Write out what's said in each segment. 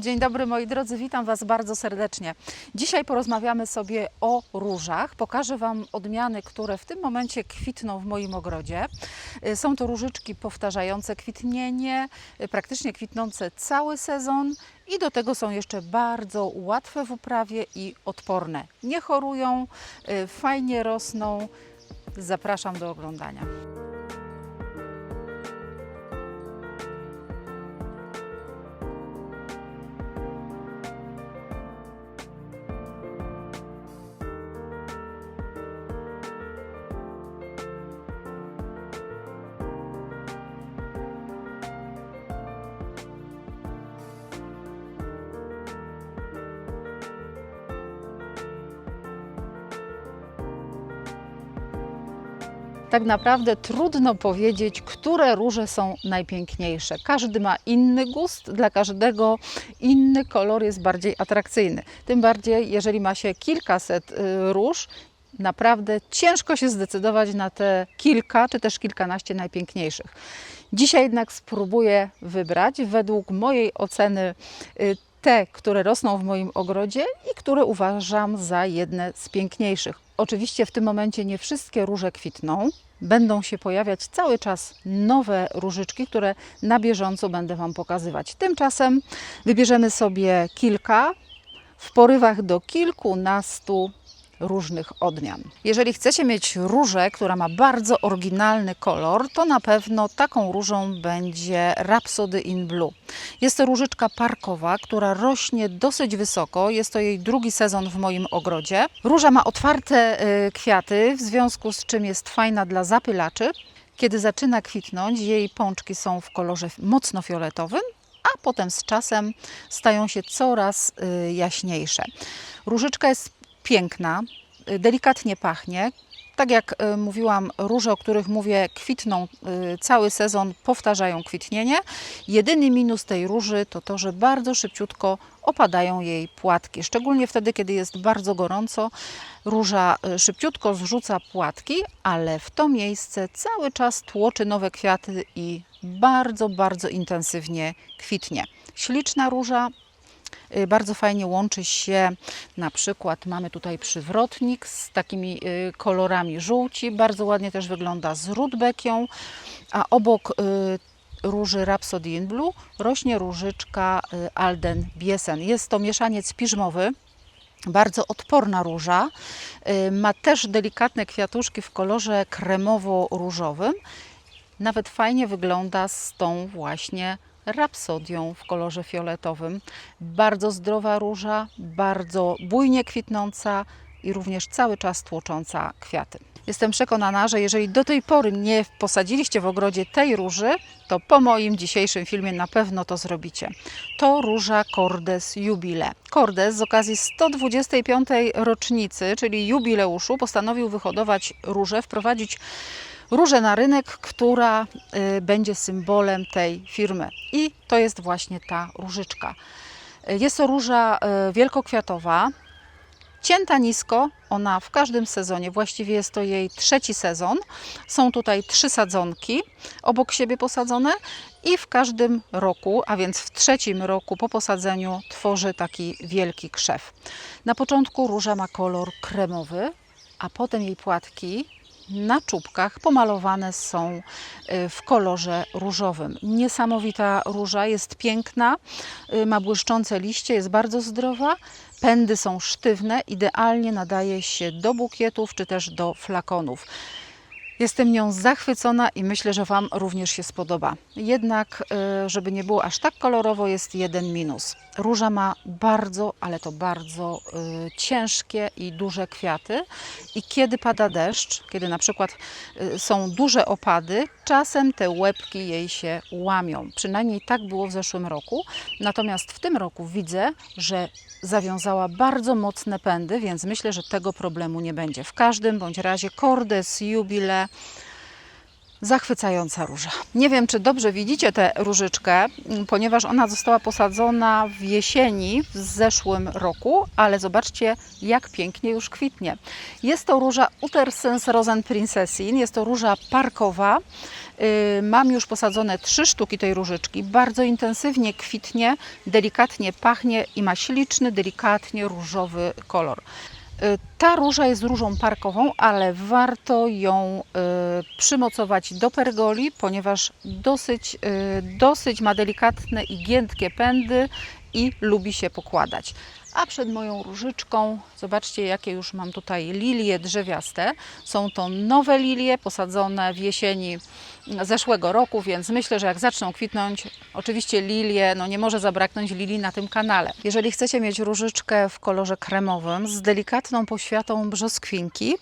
Dzień dobry moi drodzy, witam Was bardzo serdecznie. Dzisiaj porozmawiamy sobie o różach. Pokażę Wam odmiany, które w tym momencie kwitną w moim ogrodzie. Y, Są to różyczki powtarzające kwitnienie, y, praktycznie kwitnące cały sezon i do tego są jeszcze bardzo łatwe w uprawie i odporne. Nie chorują, y, fajnie rosną. Zapraszam do oglądania. Tak naprawdę trudno powiedzieć, które róże są najpiękniejsze. Każdy ma inny gust, dla każdego inny kolor jest bardziej atrakcyjny. Tym bardziej, jeżeli ma się kilkaset y, róż, naprawdę ciężko się zdecydować na te kilka czy też kilkanaście najpiękniejszych. Dzisiaj jednak spróbuję wybrać według mojej oceny y, te, które rosną w moim ogrodzie i które uważam za jedne z piękniejszych. Oczywiście w tym momencie nie wszystkie róże kwitną. Będą się pojawiać cały czas nowe różyczki, które na bieżąco będę Wam pokazywać. Tymczasem wybierzemy sobie kilka w porywach do kilkunastu różnych odmian. Jeżeli chcecie mieć różę, która ma bardzo oryginalny kolor, to na pewno taką różą będzie Rhapsody in Blue. Jest to różyczka parkowa, która rośnie dosyć wysoko. Jest to jej drugi sezon w moim ogrodzie. Róża ma otwarte y, kwiaty, w związku z czym jest fajna dla zapylaczy. Kiedy zaczyna kwitnąć, jej pączki są w kolorze mocno fioletowym, a potem z czasem stają się coraz y, jaśniejsze. Różyczka jest piękna, y, delikatnie pachnie. Tak jak y, mówiłam, róże, o których mówię, kwitną y, cały sezon, powtarzają kwitnienie. Jedyny minus tej róży to to, że bardzo szybciutko opadają jej płatki. Szczególnie wtedy, kiedy jest bardzo gorąco, róża szybciutko zrzuca płatki, ale w to miejsce cały czas tłoczy nowe kwiaty i bardzo, bardzo intensywnie kwitnie. Śliczna róża, bardzo fajnie łączy się, na przykład mamy tutaj przywrotnik z takimi y, kolorami żółci, bardzo ładnie też wygląda z rudbekią, a obok y, róży Rhapsody in Blue rośnie różyczka y, Alden Biesen. Jest to mieszaniec piżmowy, bardzo odporna róża. Y, Ma też delikatne kwiatuszki w kolorze kremowo-różowym. Nawet fajnie wygląda z tą właśnie rapsodią w kolorze fioletowym. Bardzo zdrowa róża, bardzo bujnie kwitnąca i również cały czas tłocząca kwiaty. Jestem przekonana, że jeżeli do tej pory nie posadziliście w ogrodzie tej róży, to po moim dzisiejszym filmie na pewno to zrobicie. To róża Cordes Jubile. Cordes z okazji 125. rocznicy, czyli jubileuszu, postanowił wyhodować różę, wprowadzić różę na rynek, która y, będzie symbolem tej firmy. I to jest właśnie ta różyczka. Y, Jest to róża y, wielkokwiatowa, cięta nisko, ona w każdym sezonie, właściwie jest to jej trzeci sezon. Są tutaj trzy sadzonki obok siebie posadzone i w każdym roku, a więc w trzecim roku po posadzeniu tworzy taki wielki krzew. Na początku róża ma kolor kremowy, a potem jej płatki na czubkach pomalowane są y, w kolorze różowym. Niesamowita róża, jest piękna, y, ma błyszczące liście, jest bardzo zdrowa. Pędy są sztywne, idealnie nadaje się do bukietów czy też do flakonów. Jestem nią zachwycona i myślę, że Wam również się spodoba. Jednak, y, żeby nie było aż tak kolorowo, jest jeden minus. Róża ma bardzo, ale to bardzo y, ciężkie i duże kwiaty i kiedy pada deszcz, kiedy na przykład y, są duże opady, czasem te łebki jej się łamią. Przynajmniej tak było w zeszłym roku. Natomiast w tym roku widzę, że zawiązała bardzo mocne pędy, więc myślę, że tego problemu nie będzie. W każdym bądź razie Cordes Jubile Zachwycająca róża. Nie wiem, czy dobrze widzicie tę różyczkę, m, ponieważ ona została posadzona w jesieni w zeszłym roku, ale zobaczcie, jak pięknie już kwitnie. Jest to róża Utersens Rosen Princessin, jest to róża parkowa. Y, Mam już posadzone trzy sztuki tej różyczki. Bardzo intensywnie kwitnie, delikatnie pachnie i ma śliczny, delikatnie różowy kolor. Y, Ta róża jest różą parkową, ale warto ją y, przymocować do pergoli, ponieważ dosyć, y, dosyć ma delikatne i giętkie pędy i lubi się pokładać. A przed moją różyczką, zobaczcie jakie już mam tutaj lilie drzewiaste. Są to nowe lilie posadzone w jesieni zeszłego roku, więc myślę, że jak zaczną kwitnąć, oczywiście lilie, no nie może zabraknąć lilii na tym kanale. Jeżeli chcecie mieć różyczkę w kolorze kremowym z delikatną poświatą brzoskwinki,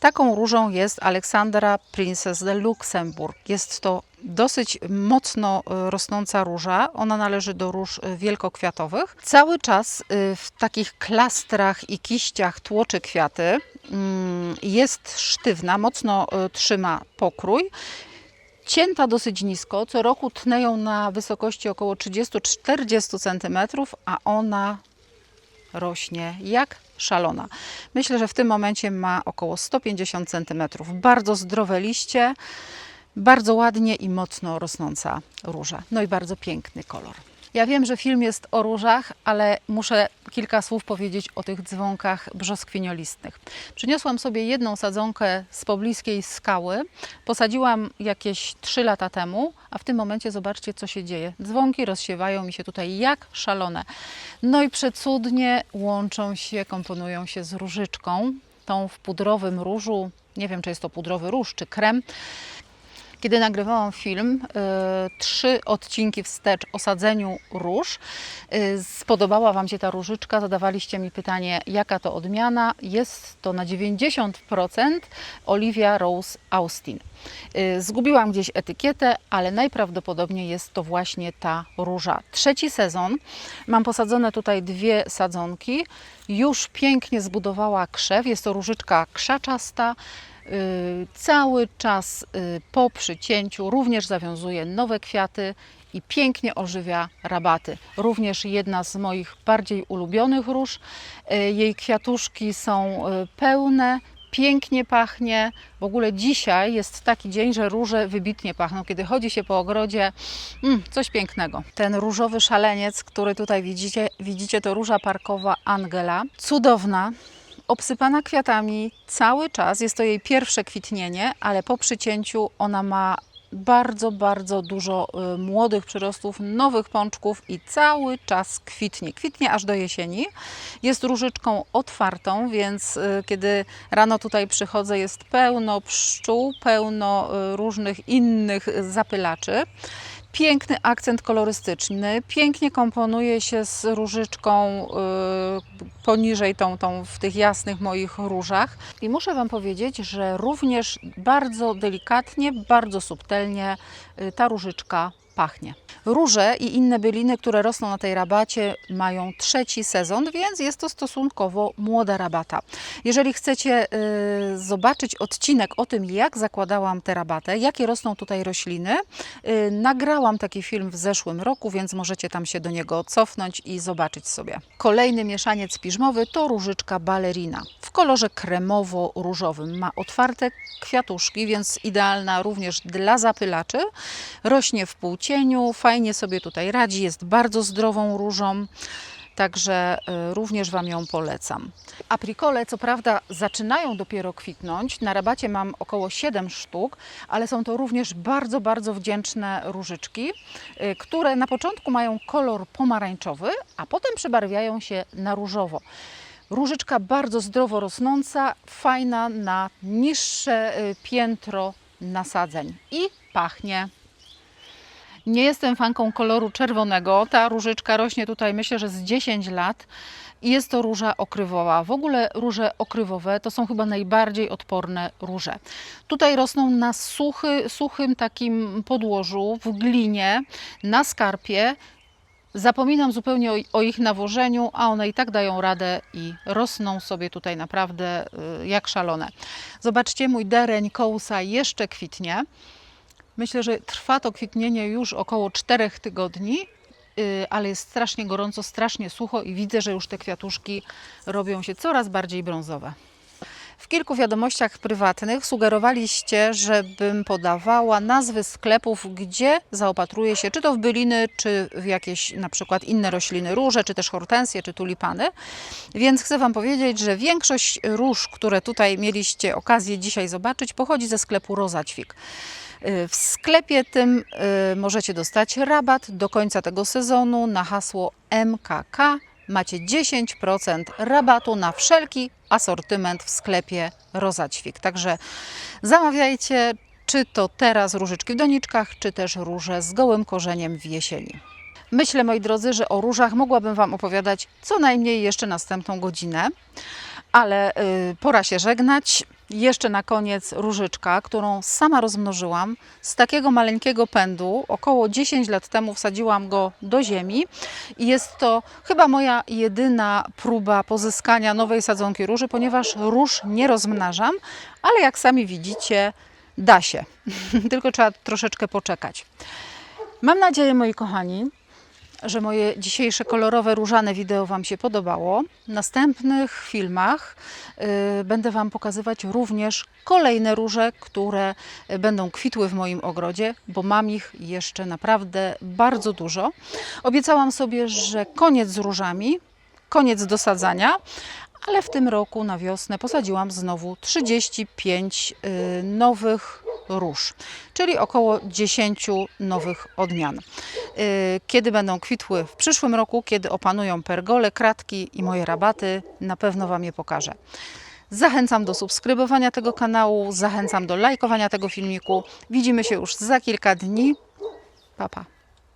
taką różą jest Aleksandra Princess de Luxemburg. Jest to dosyć mocno y, rosnąca róża. Ona należy do róż y, wielkokwiatowych. Cały czas y, w takich klastrach i kiściach tłoczy kwiaty. Mm, Jest sztywna, mocno trzyma pokrój. Cięta dosyć nisko, co roku tneją na wysokości około 30-40 cm, a ona rośnie jak szalona. Myślę, że w tym momencie ma około 150 cm. Bardzo zdrowe liście, bardzo ładnie i mocno rosnąca róża. No i bardzo piękny kolor. Ja wiem, że film jest o różach, ale muszę kilka słów powiedzieć o tych dzwonkach brzoskwiniolistnych. Przyniosłam sobie jedną sadzonkę z pobliskiej skały. Posadziłam jakieś 3 lata temu, a w tym momencie zobaczcie, co się dzieje. Dzwonki rozsiewają mi się tutaj jak szalone. No i przecudnie łączą się, komponują się z różyczką, tą w pudrowym różu. Nie wiem, czy jest to pudrowy róż, czy krem. Kiedy nagrywałam film, y, trzy odcinki wstecz o sadzeniu róż, y, spodobała Wam się ta różyczka, zadawaliście mi pytanie, jaka to odmiana. Jest to na 90% Olivia Rose Austin. Y, Zgubiłam gdzieś etykietę, ale najprawdopodobniej jest to właśnie ta róża. Trzeci sezon. Mam posadzone tutaj dwie sadzonki. Już pięknie zbudowała krzew. Jest to różyczka krzaczasta. Y, Cały czas y, po przycięciu również zawiązuje nowe kwiaty i pięknie ożywia rabaty. Również jedna z moich bardziej ulubionych róż. Y, Jej kwiatuszki są pełne, pięknie pachnie. W ogóle dzisiaj jest taki dzień, że róże wybitnie pachną. Kiedy chodzi się po ogrodzie, mm, coś pięknego. Ten różowy szaleniec, który tutaj widzicie, widzicie to róża parkowa Angela. Cudowna, obsypana kwiatami cały czas. Jest to jej pierwsze kwitnienie, ale po przycięciu ona ma bardzo, bardzo dużo y, młodych przyrostów, nowych pączków i cały czas kwitnie. Kwitnie aż do jesieni. Jest różyczką otwartą, więc y, kiedy rano tutaj przychodzę, jest pełno pszczół, pełno y, różnych innych zapylaczy. Piękny akcent kolorystyczny, pięknie komponuje się z różyczką y, poniżej tą, tą w tych jasnych moich różach. I muszę Wam powiedzieć, że również bardzo delikatnie, bardzo subtelnie y, ta różyczka pachnie. Róże i inne byliny, które rosną na tej rabacie, mają trzeci sezon, więc jest to stosunkowo młoda rabata. Jeżeli chcecie y, zobaczyć odcinek o tym, jak zakładałam tę rabatę, jakie rosną tutaj rośliny, y, nagrałam taki film w zeszłym roku, więc możecie tam się do niego cofnąć i zobaczyć sobie. Kolejny mieszaniec piżmowy to różyczka balerina. W kolorze kremowo-różowym ma otwarte kwiatuszki, więc idealna również dla zapylaczy. Rośnie w półcieniu, fajnie sobie tutaj radzi, jest bardzo zdrową różą. Także y, również Wam ją polecam. Aprikole, co prawda, zaczynają dopiero kwitnąć. Na rabacie mam około 7 sztuk, ale są to również bardzo, bardzo wdzięczne różyczki, y, które na początku mają kolor pomarańczowy, a potem przebarwiają się na różowo. Różyczka bardzo zdrowo rosnąca, fajna na niższe y, piętro nasadzeń i pachnie nie jestem fanką koloru czerwonego. Ta różyczka rośnie tutaj myślę, że z 10 lat. I jest to róża okrywowa. W ogóle róże okrywowe to są chyba najbardziej odporne róże. Tutaj rosną na suchy, suchym takim podłożu, w glinie, na skarpie. Zapominam zupełnie o, o ich nawożeniu, a one i tak dają radę i rosną sobie tutaj naprawdę y, jak szalone. Zobaczcie, mój dereń kołusa jeszcze kwitnie. Myślę, że trwa to kwitnienie już około 4 tygodni, y, ale jest strasznie gorąco, strasznie sucho i widzę, że już te kwiatuszki robią się coraz bardziej brązowe. W kilku wiadomościach prywatnych sugerowaliście, żebym podawała nazwy sklepów, gdzie zaopatruje się, czy to w byliny, czy w jakieś na przykład inne rośliny, róże, czy też hortensje, czy tulipany. Więc chcę Wam powiedzieć, że większość róż, które tutaj mieliście okazję dzisiaj zobaczyć, pochodzi ze sklepu Rozaćwik. Y, W sklepie tym y, możecie dostać rabat do końca tego sezonu na hasło MKK. Macie 10% rabatu na wszelki asortyment w sklepie Rozaćwik. Także zamawiajcie, czy to teraz różyczki w doniczkach, czy też róże z gołym korzeniem w jesieni. Myślę, moi drodzy, że o różach mogłabym Wam opowiadać co najmniej jeszcze następną godzinę, ale y, pora się żegnać. Jeszcze na koniec różyczka, którą sama rozmnożyłam z takiego maleńkiego pędu. Około 10 lat temu wsadziłam go do ziemi i jest to chyba moja jedyna próba pozyskania nowej sadzonki róży, ponieważ róż nie rozmnażam, ale jak sami widzicie, da się. Tylko trzeba troszeczkę poczekać. Mam nadzieję, moi kochani, że moje dzisiejsze kolorowe, różane wideo Wam się podobało. W następnych filmach y, będę Wam pokazywać również kolejne róże, które y, będą kwitły w moim ogrodzie, bo mam ich jeszcze naprawdę bardzo dużo. Obiecałam sobie, że koniec z różami, koniec dosadzania, ale w tym roku na wiosnę posadziłam znowu 35 y, nowych róż, czyli około 10 nowych odmian. Y, Kiedy będą kwitły w przyszłym roku, kiedy opanują pergole, kratki i moje rabaty, na pewno Wam je pokażę. Zachęcam do subskrybowania tego kanału, zachęcam do lajkowania tego filmiku. Widzimy się już za kilka dni. Pa, pa.